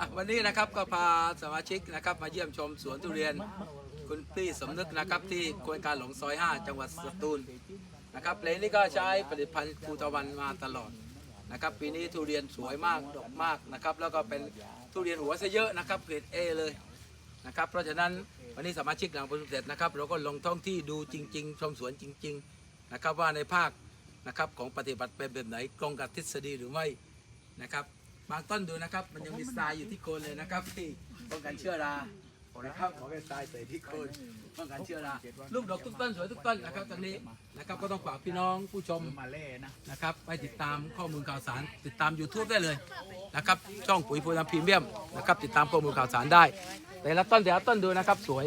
อะวันนี้นะครับก็พาสมาชิกนะครับมาเยี่ยมชมสวนทุเรียนคุณพี่สมนึกนะครับที่โครงการหลงซอย 5 จังหวัดสตูลนะครับเลนนี้ก็ใช้ผลิตภัณฑ์ภูตะวันมาตลอดนะครับปีนี้ทุเรียนสวยมากดอกมากนะครับแล้วก็เป็นทุเรียนหัวซะเยอะนะครับเกรดเอเลยนะครับเพราะฉะนั้นวันนี้สมาชิกหลังประชุมเสร็จนะครับเราก็ลงท้องที่ดูจริง ๆ ชมสวนจริง ๆนะครับว่าในภาคนะครับของปฏิบัติเป็นแบบไหนตรงกับทฤษฎีหรือไม่นะครับ บางต้นดูนะครับ มันยังมีทรายอยู่ที่โคนเลยนะครับที่ป้องกันเชื้อรานะครับขอเป็นทรายใส่ที่โคนป้องกันเชื้อราลูกดอกทุกต้นสวยทุกต้นนะครับตอนนี้นะครับก็ต้องฝากพี่น้องผู้ชมมาเล่นะนะครับไปติดตามข้อมูลข่าวสาร ติดตาม YouTube ได้เลยนะครับช่องปุ๋ยพูนพรีเมียมนะครับติดตามข้อมูลข่าวสารได้ แต่ละต้นแต่ละต้นดูนะครับสวย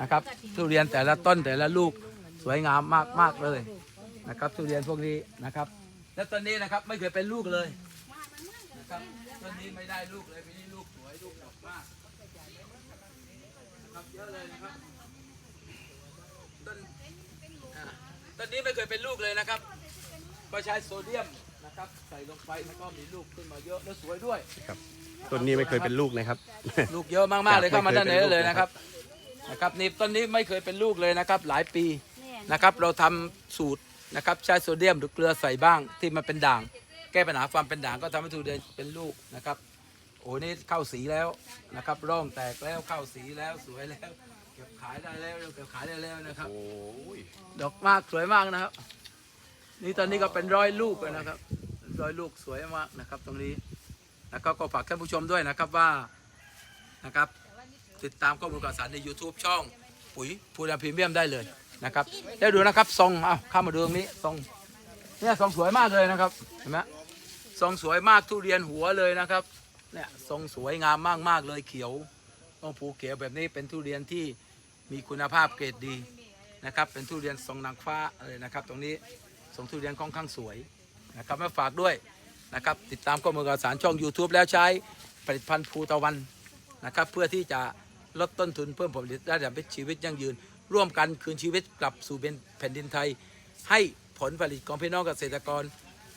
นะครับทุเรียนแต่ละต้นแต่ละลูกสวยงามมากมากๆเลยนะครับทุเรียนพวกนี้นะครับ และต้นนี้นะครับไม่เคยเป็นลูกเลย นะครับต้นนี้ไม่ได้ลูกเลยปีนี้ลูกสวยลูกดอกมากนะครับเยอะเลยนะครับต้นอ่าต้นนี้ไม่เคยเป็นลูกเลยนะครับ ก็ใช้โซเดียมนะครับ ใส่ลงไปมันก็มีลูกขึ้นมาเยอะแล้วสวยด้วย ครับต้นนี้ไม่เคยเป็นลูกนะครับ ลูกเยอะมากๆเลยเข้ามาด้านในไม่เคยเป็นเลยลูกนะครับนะครับนี่ต้นนี้ไม่เคยเป็นลูกเลยนะครับ หลายปีนะครับ เราทำสูตรนะครับใช้โซเดียมหรือเกลือใส่บ้างที่มันเป็นด่าง แก้ปัญหาความเป็นด่างก็ทำให้ทุเรียนเป็นลูกนะครับ โอ้นี่เข้าสีแล้วนะครับ ร่องแตกแล้วเข้าสีแล้วสวยแล้ว เก็บขายได้แล้วเก็บขายได้แล้วนะครับ โอ้ยดอกมากสวยมากนะครับ นี่ตอนนี้ก็เป็นร้อยลูกแล้วนะครับ ร้อยลูกสวยมากนะครับ ตรงนี้นะครับก็ฝากท่านผู้ชมด้วยนะครับว่านะครับ ติดตามข้อมูลข่าวสารใน YouTube ช่องปุ๋ยพูดพรีเมียมได้เลยนะครับแล้วดูนะครับทรงอ้าวเข้ามาดูตรงนี้ทรงเนี่ยทรงสวยมากเลยนะครับเห็นไหม ทรงสวยมากทุเรียนหัวเลยนะครับเนี่ยทรงสวยงามมากมากๆเลยเขียวต้องผูเขียวแบบนี้เป็นทุเรียนที่มีคุณภาพเกรดดีนะครับ เป็นทุเรียนทรงนางฟ้าเลยนะครับ ตรงนี้ทรงทุเรียนค่อนข้างสวยนะครับมาฝากด้วยนะครับ ติดตามข้อมูลข่าวสารช่อง YouTube แล้วใช้ผลิตภัณฑ์ภูตะวันนะครับ เพื่อที่จะลดต้นทุนเพิ่มผลผลิตและดำเนินชีวิตยั่งยืน ร่วมกันคืนชีวิตกลับสู่เป็นแผ่นดินไทย ให้ผลผลิตของพี่น้องเกษตรกร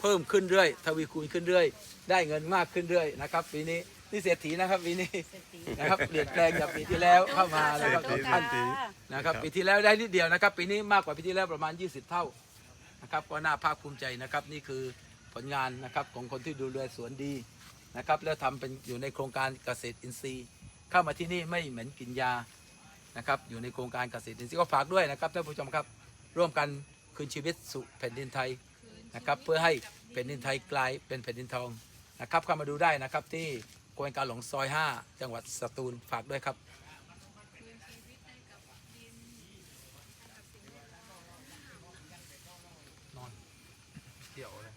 เพิ่มขึ้นเรื่อยทวีคูณขึ้นเรื่อยได้เงินมากขึ้นเรื่อยนะครับปีนี้นี่เศรษฐีนะครับปีนี้นะครับเปลี่ยนแปลงจากปีที่แล้วเข้ามาแล้วก็เศรษฐีท่านเศรษฐีนะครับปีที่แล้วได้นิดเดียวนะครับ ปีนี้มากกว่าปีที่แล้วประมาณ 20 เท่านะครับก็น่าภาคภูมิใจนะครับนี่คือผลงานนะครับของคนที่ดูแลสวนดีนะครับแล้วทำเป็นอยู่ในโครงการเกษตรอินทรีย์ เข้ามาที่นี่ไม่เหม็นกินยานะครับอยู่ในโครงการเกษตรอินทรีย์ก็ฝากด้วยนะครับท่านผู้ชมครับ ร่วมกันคืนชีวิตสู่แผ่นดินไทย นะครับเพื่อให้แผ่นดินไทยกลายเป็นแผ่นดินทองนะครับเข้ามาดูได้นะครับที่โครงการหลงซอย 5 จังหวัดสตูลฝากด้วยครับ นอนเดี่ยวเลย